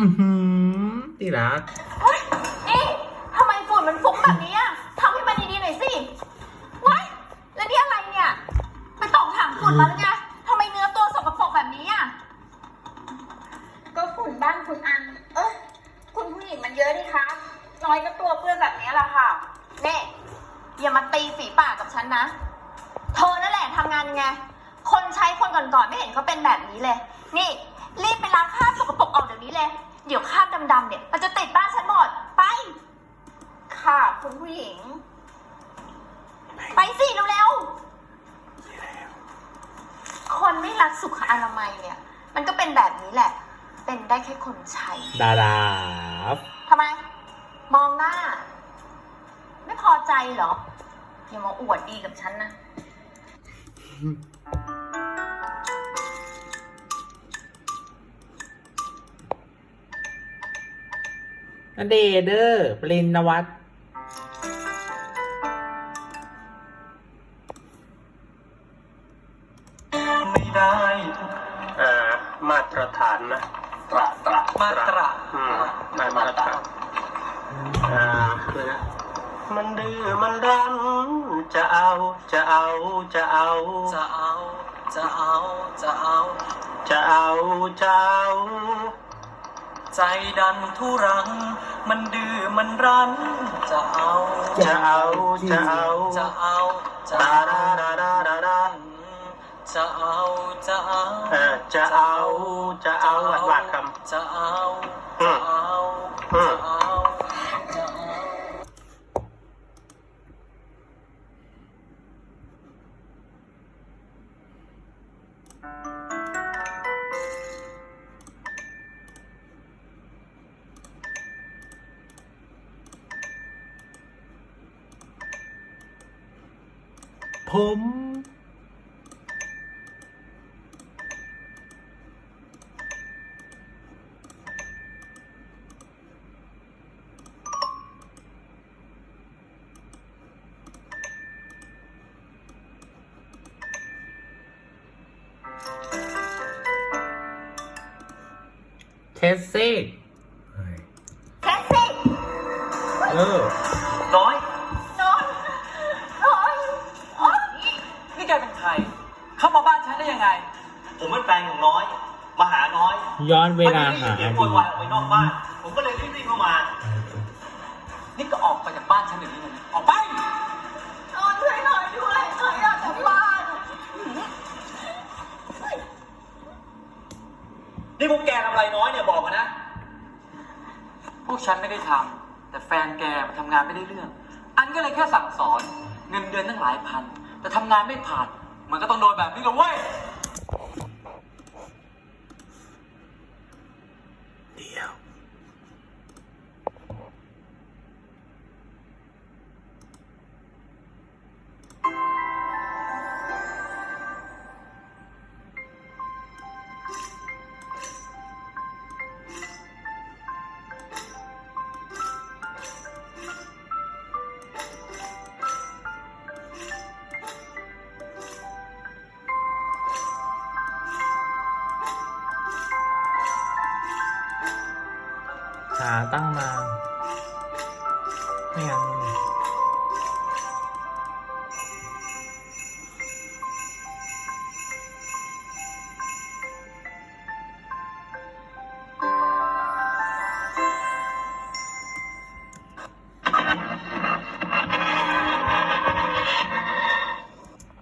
อือหือที่รัก เฮ้ยนี่ทำไมฝุ่นมันฟุ้งแบบนี้อะทำให้มันดีๆหน่อยสิว้ายแล้วนี่อะไรเนี่ย ไปตอกถังฝุ่นมาหรือไงทำไมเนื้อตัวสกปรกแบบนี้อะก็ฝุ่นบ้านคุณอัน เอ้ยคุณผู้หญิงมันเยอะดิคะน้อยก็ตัวเปื้อนแบบนี้แหละค่ะ เน่อย่ามาตีฝีปากกับฉันนะ เธอนั่นแหละทำงานยังไง คนใช้คนก่อนๆไม่เห็นเขาเป็นแบบนี้เลย นี่ รีบไปล้างคราบสกปรกออกเดี๋ยวนี้เลย เดี๋ยวคราบดำๆเนี่ย มันจะติดบ้านฉันหมด ไป ค่ะคุณผู้หญิง ไปสิเร็วๆคนไม่รักสุขอนามัยเนี่ย มันก็เป็นแบบนี้แหละ เป็นได้แค่คนใช้ ดาราทำไม มองหน้า ไม่พอใจเหรอ อย่ามาอวดดีกับฉันนะ นเดชน์เดอร์ปรินนวัตไม่ได้อ่ามาตรฐานนะตระตระมาตระอืมได้มาตรฐานอ่าเลยนะมันดื้อมันรั้นจะเอาจะเอาจะเอาจะเอาจะเอาจะเอาจะเอาจะเอา ใจดันทุรัง มันดื้อมันรั้น จะเอา จะเอา จะเอา จะเอา จะดาเอา ดาดาดาดาดาจะเอา จะเอา เออจะเอา จะเอาหลักหลักคจะเอา อืจะม เอาอืมจะเอา จะเอา ผม เทสซี่เฮ้ย แท็กซี่ เออ แกเป็นใคร เข้ามาบ้านฉันได้ยังไง ผมเป็นแฟนของน้อย มาหาน้อยย้อนเวลาหาเสียองโวดียวายออกไปนอกบ้าน ผมก็เลยรีบๆเข้ามานี่ก็ออกไปจากบ้านฉันเดี๋ยวนี้เลยนะออกไป นอนช่วยหน่อยด้วยหน่อยอยากกลับบ้านนี่พวกแกทำอะไรน้อยเนี่ยบอกมานะ พวกฉันไม่ได้ทำแต่แฟนแกมันทำงานไม่ได้เรื่อง อันก็เลยแค่สั่งสอน เงินเดือนตั้งหลายพัน แต่ทำงานไม่ผ่าน มันก็ต้องโดนแบบนี้เลยเว้ยเดียว หาตั้งมาไม่งั้น